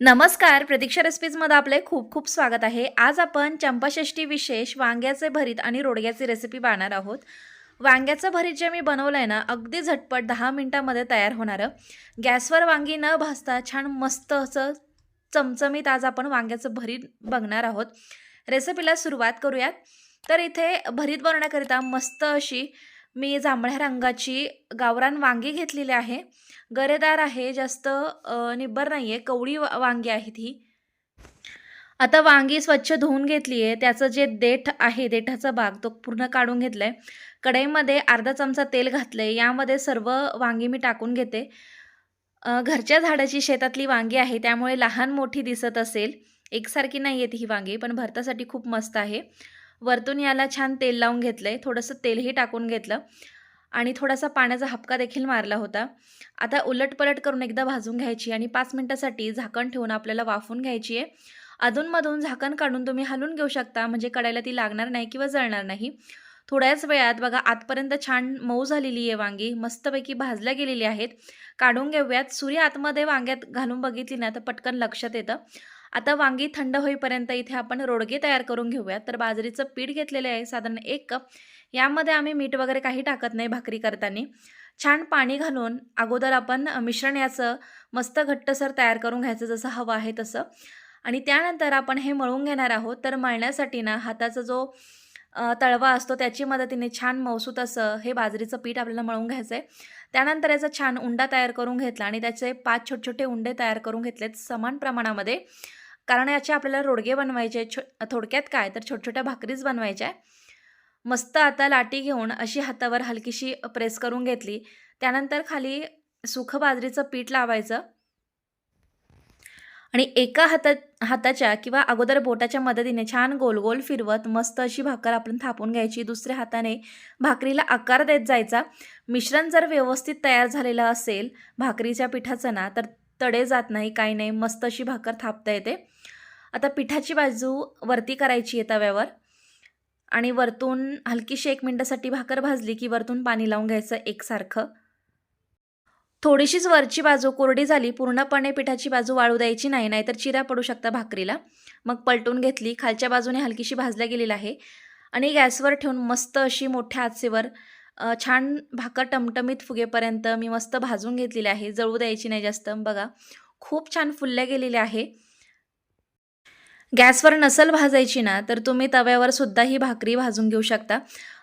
नमस्कार प्रतीक्षा रेसिपीजमध्ये आपले खूप खूप स्वागत आहे. आज आपण चंपाषष्ठी विशेष वांग्याचे भरीत आणि रोडग्याची रेसिपी पाहणार आहोत. वांग्याचं भरीत जे मी बनवलं आहे ना अगदी झटपट दहा मिनटामध्ये तयार होणारं. गॅसवर वांगी न भाजता छान मस्त असं चमचमीत आज आपण वांग्याचं भरीत बघणार आहोत. रेसिपीला सुरुवात करूयात. तर इथे भरीत बनवण्याकरिता मस्त अशी मी जांभळ्या रंगाची गावरान वांगी घेतलेली आहे. गरेदार आहे जास्त निब्बर नाही आहे कवळी वांगी आहेत ही आता वांगी स्वच्छ धुवून घेतली आहे. त्याचं जे देठ आहे देठाचा भाग तो पूर्ण काढून घेतला आहे कढईमध्ये अर्धा चमचा तेल घातलं आहे यामध्ये सर्व वांगी मी टाकून घेते. घरच्या झाडाची शेतातली वांगी आहे. त्यामुळे लहान मोठी दिसत असेल. एकसारखी नाही आहेत ही वांगी पण भरतासाठी खूप मस्त आहे. वरतून याला छान तेल लावून घेतलं आहे थोडंसं तेलही टाकून घेतलं. आणि थोडासा पाण्याचा हपका देखील मारला होता. आता उलटपलट करून एकदा भाजून घ्यायची आणि पाच मिनटासाठी झाकण ठेवून आपल्याला वाफून घ्यायची आहे. अधूनमधून झाकण काढून तुम्ही हलून घेऊ शकता. म्हणजे कडायला ती लागणार नाही किंवा जळणार नाही. थोड्याच वेळात बघा आतपर्यंत छान मऊ झालेली आहे वांगी. मस्तपैकी भाजल्या गेलेली आहेत. काढून घेऊयात. सूर्य आतमध्ये वांग्यात घालून बघितली ना तर पटकन लक्षात येतं. आता वांगी थंड होईपर्यंत इथे आपण रोडगे तयार करून घेऊयात तर बाजरीचं पीठ घेतलेलं आहे साधारण एक कप. यामध्ये आम्ही मीठ वगैरे काही टाकत नाही भाकरी करताना. छान पाणी घालून अगोदर आपण मिश्रण याचं मस्त घट्टसर तयार करून घ्यायचं जसं हवं आहे तसं. आणि त्यानंतर आपण हे मळून घेणार आहोत. तर मळण्यासाठी ना हाताचा जो तळवा असतो त्याची मदतीने छान मौसूत असं हे बाजरीचं पीठ आपल्याला मळून घ्यायचं आहे त्यानंतर याचा छान उंडा तयार करून घेतला आणि त्याचे पाच छोटे छोटे उंडे तयार करून घेतलेत समान प्रमाणामध्ये. कारण याचे आपल्याला रोडगे बनवायचे आहेत. छो थोडक्यात काय? तर छोट्या छोट्या भाकरीच बनवायच्या आहे मस्त आता लाटी घेऊन अशी हातावर हलकीशी प्रेस करून घेतली. त्यानंतर खाली सुखं बाजरीचं पीठ लावायचं. आणि एका हातात हाताच्या किंवा अगोदर बोटाच्या मदतीने छान गोल गोल फिरवत मस्त अशी भाकर आपण थापून घ्यायची. दुसऱ्या हाताने भाकरीला आकार देत जायचा. मिश्रण जर व्यवस्थित तयार झालेलं असेल भाकरीच्या पिठाचं ना तर तडे जात नाही काही नाही मस्त अशी भाकर थापता येते. आता पिठाची बाजू वरती करायची आहे तव्यावर आणि वरतून हलकीशी एक मिनटासाठी भाकर भाजली की वरतून पाणी लावून घ्यायचं एकसारखं. थोडीशीच वरची बाजू कोरडी झाली पूर्णपणे पिठाची बाजू वाळू द्यायची नाही नाहीतर चिरा पडू शकता भाकरीला. मग पलटून घेतली खालच्या बाजूने हलकीशी भाजल्या गेलेली आहे आणि गॅसवर ठेवून मस्त अशी मोठ्या आचेवर छान भाकर टमटमीत फुगेपर्यंत मी मस्त भाजून घेतलेली आहे. जळू द्यायची नाही जास्त. बघा खूप छान फुलल्या गेलेली आहे. गॅसवर नसल भाजायची ना तर तुम्ही तव्यावर सुद्धा ही भाकरी भाजून घेऊ शकता.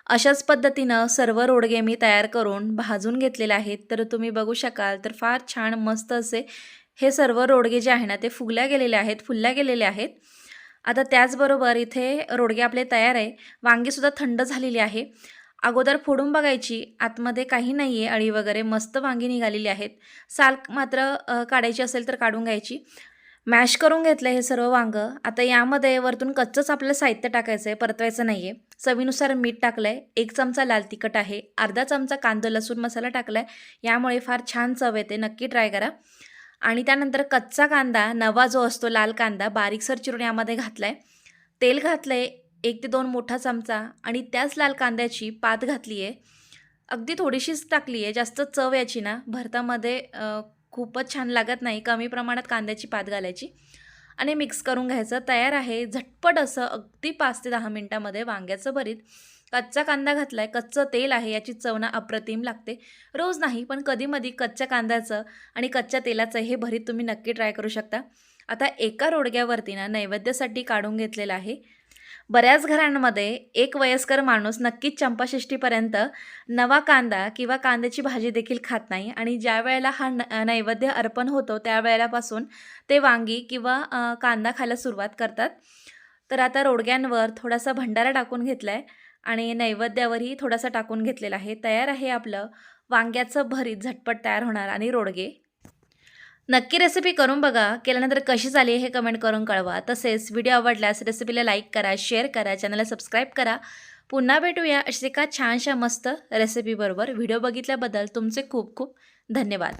अशाच पद्धतीनं सर्व रोडगे मी तयार करून भाजून घेतलेले आहेत. तर तुम्ही बघू शकाल तर फार छान मस्त असे हे सर्व रोडगे जे आहे ना ते फुगल्या गेलेले आहेत फुलल्या गेलेले आहेत. आता त्याचबरोबर इथे रोडगे आपले तयार आहे. वांगीसुद्धा थंड झालेली आहे. अगोदर फोडून बघायची. आतमध्ये काही नाही आहे अळी वगैरे मस्त वांगी निघालेली आहेत. साल मात्र काढायची असेल तर काढून घ्यायची. मॅश करून घेतलं हे सर्व वांगं. आता यामध्ये वरतून कच्चंच आपलं साहित्य टाकायचं आहे परतवायचं नाही आहे चवीनुसार मीठ टाकलं आहे एक चमचा लाल तिखट आहे. अर्धा चमचा कांदा लसूण मसाला टाकला आहे यामुळे फार छान चव येते. नक्की ट्राय करा. आणि त्यानंतर कच्चा कांदा नवा जो असतो लाल कांदा बारीकसर चिरून यामध्ये घातला आहे तेल घातलं आहे एक ते दोन मोठा चमचा आणि त्याच लाल कांद्याची पात घातली आहे अगदी थोडीशीच टाकली आहे जास्त चव याची ना. भरतामध्ये खूपच छान लागत नाही कमी प्रमाणात कांद्याची पात घालायची. आणि मिक्स करून घ्यायचं. तयार आहे. झटपट असं अगदी पाच ते दहा मिनटामध्ये वांग्याचं भरीत कच्चा कांदा घातला आहे कच्चं तेल आहे याची चवना अप्रतिम लागते. रोज नाही पण कधीमधी कच्च्या कांद्याचं आणि कच्च्या तेलाचं हे भरीत तुम्ही नक्की ट्राय करू शकता. आता एका रोडग्यावरती ना नैवेद्यासाठी काढून घेतलेलं आहे. बऱ्याच घरांमध्ये एक वयस्कर माणूस नक्कीच चंपाषष्टीपर्यंत नवा कांदा किंवा कांद्याची भाजी देखील खात नाही आणि ज्या वेळेला हा न नैवेद्य अर्पण होतो त्यावेळेलापासून ते वांगी किंवा कांदा खायला सुरुवात करतात. तर आता रोडग्यांवर थोडासा भंडारा टाकून घेतला आहे आणि नैवेद्यावरही थोडासा टाकून घेतलेला आहे. तयार आहे आपलं वांग्याचं भरीत झटपट तयार होणार आणि रोडगे. नक्की रेसिपी करून बघा. केल्यानंतर कशी झाली हे कमेंट करून कळवा. तसेच व्हिडिओ आवडल्यास रेसिपीला लाईक करा शेअर करा चॅनलला सबस्क्राईब करा. पुन्हा भेटूया अशी एका छानशा मस्त रेसिपीबरोबर व्हिडिओ बघितल्याबद्दल तुमचे खूप खूप धन्यवाद.